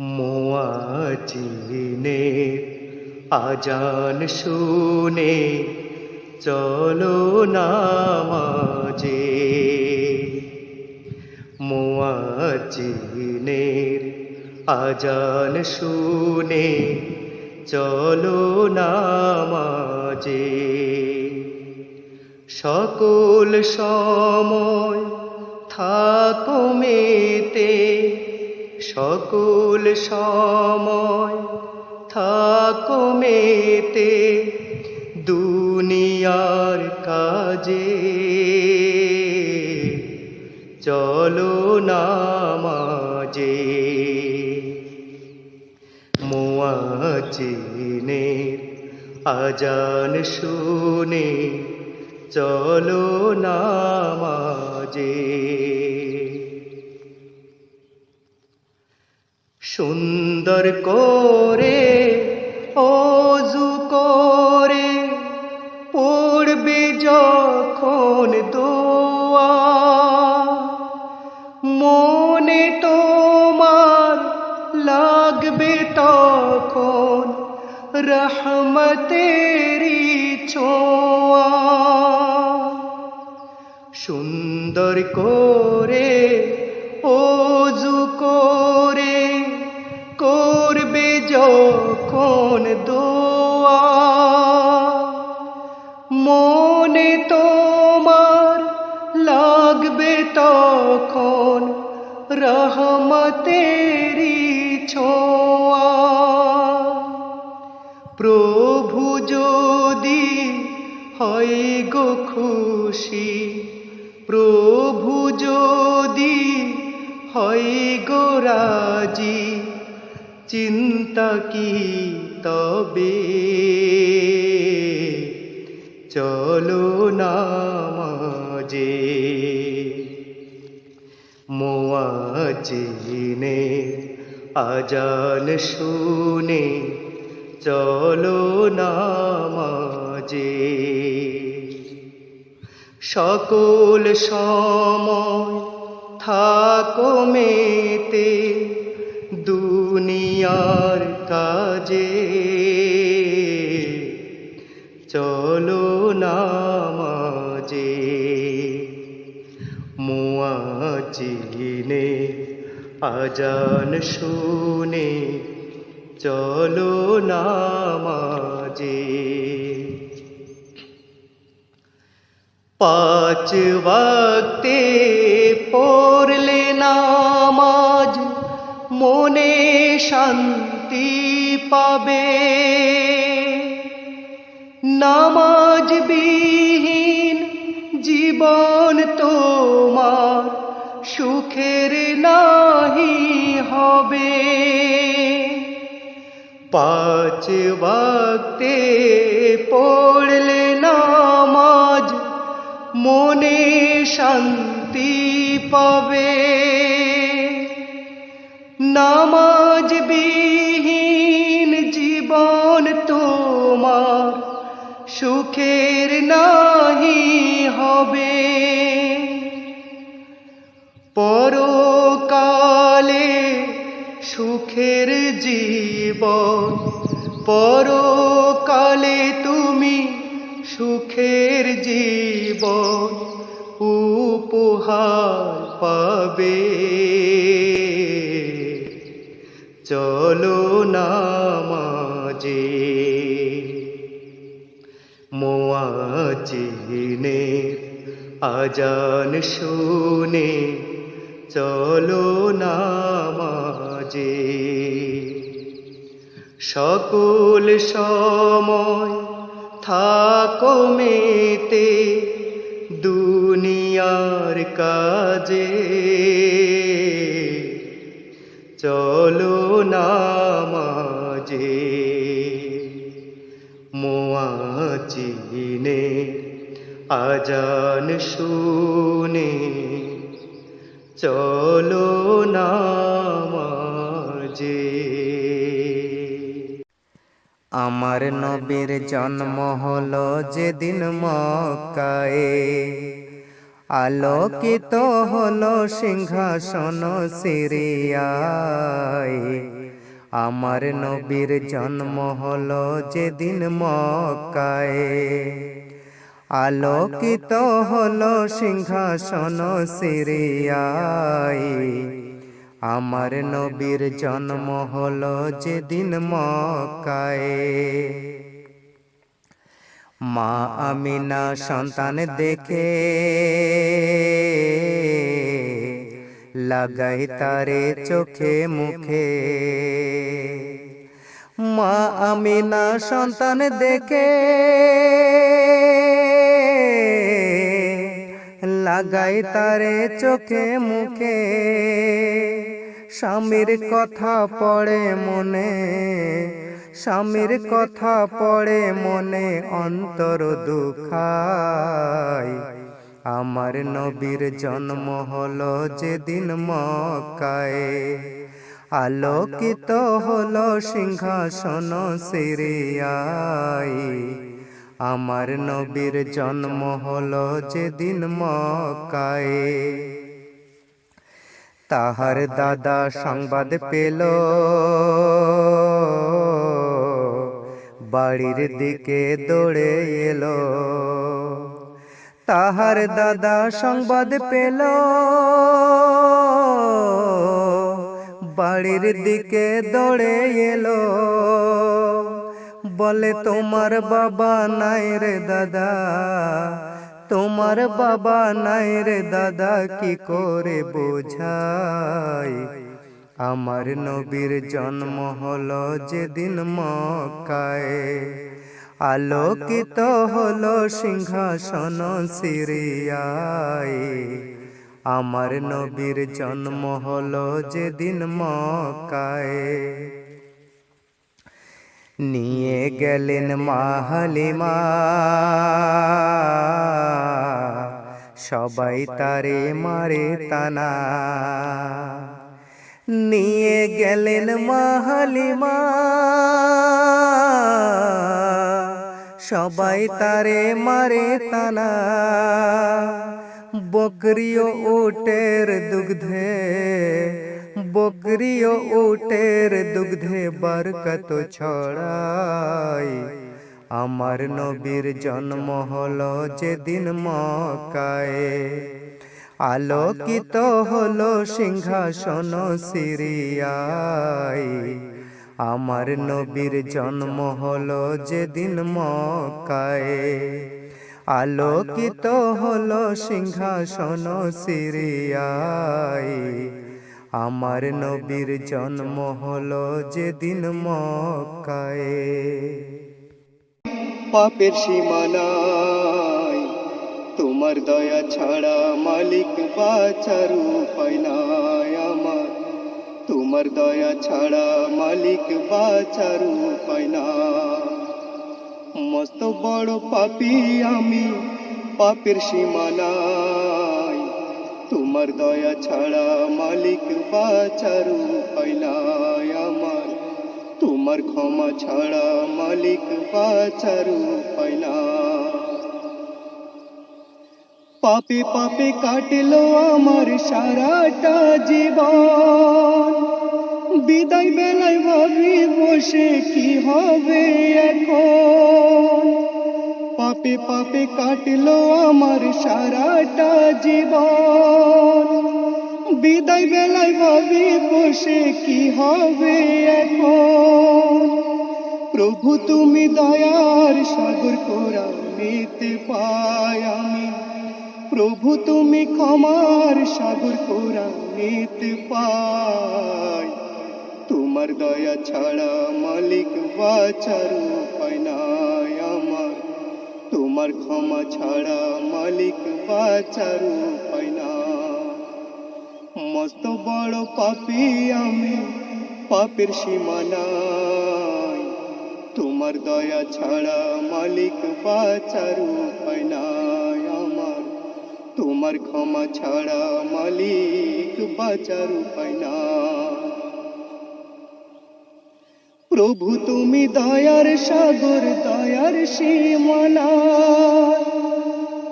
মোয়াজিনে আজান শুনে চলো নামাজে। মোয়াজিনের আজান শুনে চলো নামাজে। সকল সময় থাকো মেতে সকল সময় থাকো মেতে দুনিয়ার কাজে। চলো নামাজে। মুয়াজিনের আজান শুনে চলো নামাজে। সুন্দর করে, অজু করে। পড়বে যখন দোয়া, মনে তোমার লাগবে তখন রহমতেরি ছোঁয়া। সুন্দর করে ছোঁয়া প্রভু যদি হয় গো খুশি, প্রভু যদি হয় গো রাজি, চিন্তা কি তবে? চলো নামাজে মোয়াজিনে আজান শুনে চলো না নামাজে সকল সময় থাকো মেতে দুনিয়ার কাজে। আজান শুনে, চলো নামাজে। পাঁচ ওয়াক্তে পড়লে নামাজ মনে শান্তি পাবে। নামাজ বিহীন জীবন তোমার সুখের পাঁচ ওয়াক্তে পড়লে নামাজ মনে শান্তি পাবে নামাজ বিহীন জীবন তোমার সুখের নাহি হবে পরকালে সুখের জীবন পরকালে তুমি সুখের জীবন উপহার পাবে। চলো নামাজে মোয়াজিনে আজান শুনে চলো নামাজে সকল সময় থাকো মেতে দুনিয়ার কাজে। চলো নামাজে মোয়াজিনে আজান শুনে। চলো নামাজে আমার নবীর জন্ম হলো যেদিন মক্কায়ে। আলোকিত হলো সিংহাসন সিরিয়ায়। আমার নবীর জন্ম হলো যেদিন মক্কায়। আলোকিত হলো সিংহাসন সিরিয়ায়। আমার নবীর জন্ম হলো যেদিন মক্কায়। মা আমিনা সন্তান দেখে লাগাই তারে চোখে মুখে। মা আমিনা সন্তান দেখে লাগাই তারে চোখে মুখে। স্বামীর কথা পড়ে মনে, স্বামীর কথা পড়ে মনে অন্তর দুখায় আমার নবীর জন্ম হলো যেদিন মক্কায়। আলোকিত হলো সিংহাসন সিরিয়ায়। আমার নবীর জন্ম হলো যেদিন মক্কায়। তাহার দাদা সংবাদ পেল। বাড়ির দিকে দৌড়ে এলো। তাহার দাদা সংবাদ পেল। বাড়ির দিকে দৌড়ে এলো। বলে, তোমার বাবা নাই রে দাদা। তোমার বাবা নাই রে দাদা, কি করে বোঝাই? আমার নবীর জন্ম হলো যেদিন মক্কায়। আলোকিত হলো সিংহাসন সিরিয়ায়। আমার নবীর জন্ম হলো যেদিন মক্কায়। নিয়ে গেলেন মাহালিমা। সবাই তারে মারে তানা। নিয়ে গেলেন মাহালিমা। সবাই তারে মারে তানা। বকরিও ওটের দুগ্ধে বকরিও উটের দুগ্ধে বরকত ছড়াই আমার নবীর জন্ম হলো যেদিন মক্কায় আলোকিত হলো সিংহাসন সিরিয়ায় আমার নবীর জন্ম হলো যেদিন মক্কায় আলোকিত হলো সিংহাসন সিরিয়ায় আমার নবীর জন্ম হলো যেদিন মক্কায়। পাপের সীমানায় তোমার দয়া ছাড়া মালিক বাঁচার উপায় নাই আমার। তোমার দয়া ছাড়া মালিক বাঁচার উপায় না। মস্ত বড় পাপি আমি পাপের সীমানায়। তোমার দয়া ছাড়া মালিক বাঁচার নাই আমার। তোমার ক্ষমা ছাড়া মালিক বাঁচার না। পাপে পাপে কাটলো আমার সারাটা জীবন। বিদায় বেলায় ভাবি বসে কি হবে এখন? পাপে পাপে কাটলো আমার সারাটা জীবন। বিদায় বেলায় ভাবি বসে কি হবে এখন? প্রভু তুমি দয়ার সাগর কোরা নিতে পাই আমি। প্রভু তুমি ক্ষমার সাগর কোরা নিতে পাই তোমার দয়া ছাড়া মালিক বাঁচার উপায় আমার তোমার ক্ষমা ছাড়া মালিক বাঁচার উপায় না মস্ত বড় পাপি আমি, পাপের সীমানায়। তোমার দয়া ছাড়া মালিক বাঁচার উপায় আমার, তোমার ক্ষমা ছাড়া মালিক বাঁচার উপায় প্রভু তুমি দয়ার সাগর, দয়ার সীমানা।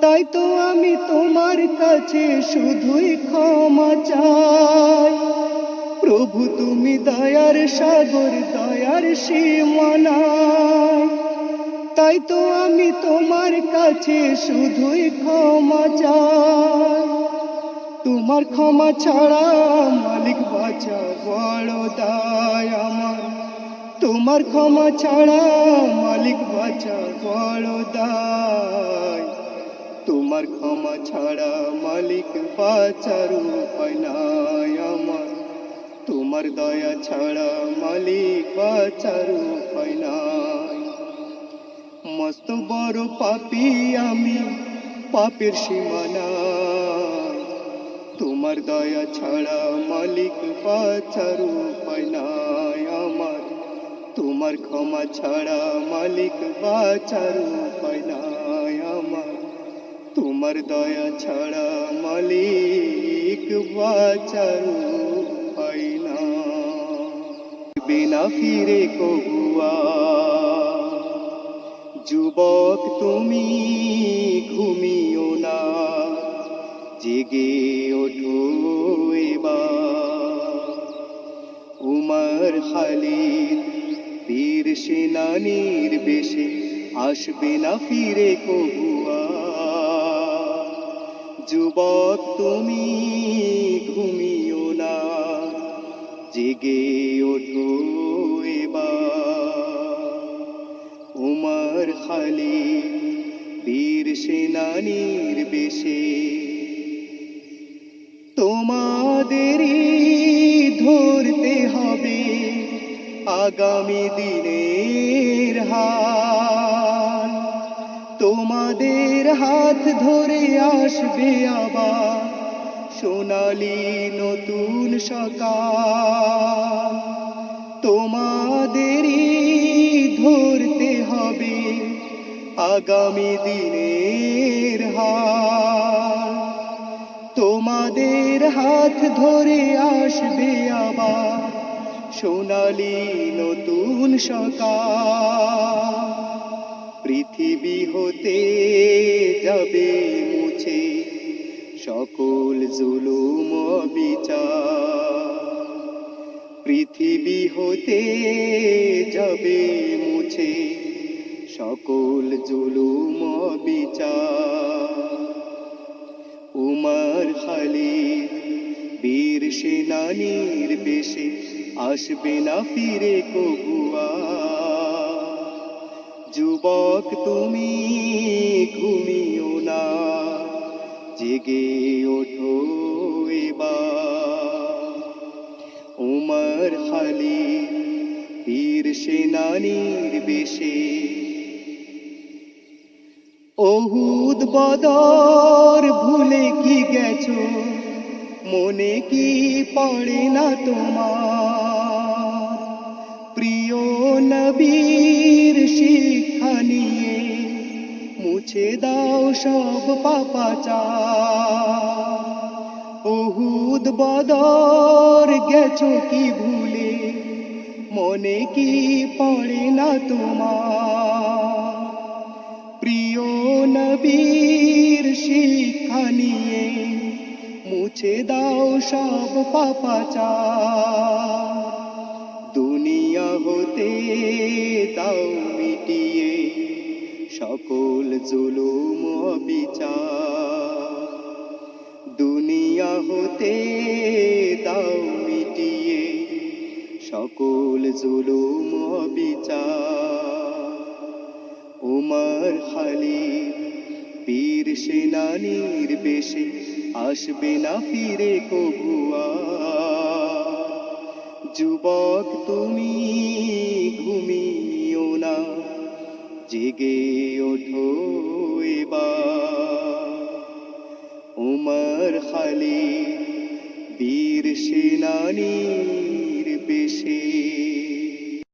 তাই তো আমি তোমার কাছে শুধুই ক্ষমা চাই। প্রভু তুমি দয়ার সাগর, দয়ার সীমানায় তাই তো আমি তোমার কাছে শুধুই ক্ষমা চাই। তোমার ক্ষমা ছাড়া মালিক বাঁচা বড় দায় আমার। তোমার ক্ষমা ছাড়া মালিক বাঁচা বড় দায়। তোমার ক্ষমা ছাড়া মালিক বাঁচার নাই আমার। তোমার দয়া ছাড়া মালিক বাঁচার নাই। মস্ত বড় পাপি আমি, পাপের সীমানা। তোমার দয়া ছাড়া মালিক বাঁচার উপায় নাই। তোমার ক্ষমা ছাড়া মালিক বাঁচার উপায় নাই আমার। তোমার দয়া ছাড়া মালিক বাঁচার উপায় না বিনা ফিরে কবুয়া যুবক তুমি ঘুমিও না, জেগে ওঠো এবার। উমর খালিদ বীর সেনানীর বেশে আসবে না ফিরে কবুয়া যুবক, তুমি ঘুমিও না, জেগে ওঠো উমর খালিদ, বীর সেনানীর বেশে আগামী দিনের হাল। তোমাদের হাত ধরে আসবে আবার সোনালি নতুন সকাল। তোমাদেরই ধরতে হবে আগামী দিনের হাল। তোমাদের হাত ধরে আসবে আবার সোনালি নতুন সকাল পৃথিবী হতে যাবে মুছে সকল জুলুম বিচার পৃথিবী হতে যাবে মুছে সকল জুলুম বিচার উমর খালিদ বীর সেনানীর বেশে আসবে না ফিরে কবুয়া। যুবক, তুমি ঘুমিও না, জেগে ওঠো এবার। উমর খালিদ বীর সেনানীর বেশে। অহুদ বদর ভুলে কি গেছো? মনে কি পড়ে না তোমার? প্রিয় নবীর শিক্ষা নিয়ে মুছে দাও সব পাপাচার। অহুদ বদর গেছো কি ভুলে? মনে কি পড়ে না তোমার? প্রিয় নবীর মুছে দাও সব পাপাচার। দুনিয়া হতে দাও মিটিয়ে সকল জুলুম বিচার। দুনিয়া হতে দাও মিটিয়ে সকল জুলুম বিচার। উমর খালিদ বীর সেনানীর বেশে আসবে না ফিরে কবুয়া। যুবক, তুমি ঘুমিও না, জেগে ওঠো উমর খালিদ, বীর সেনানীর বেশে।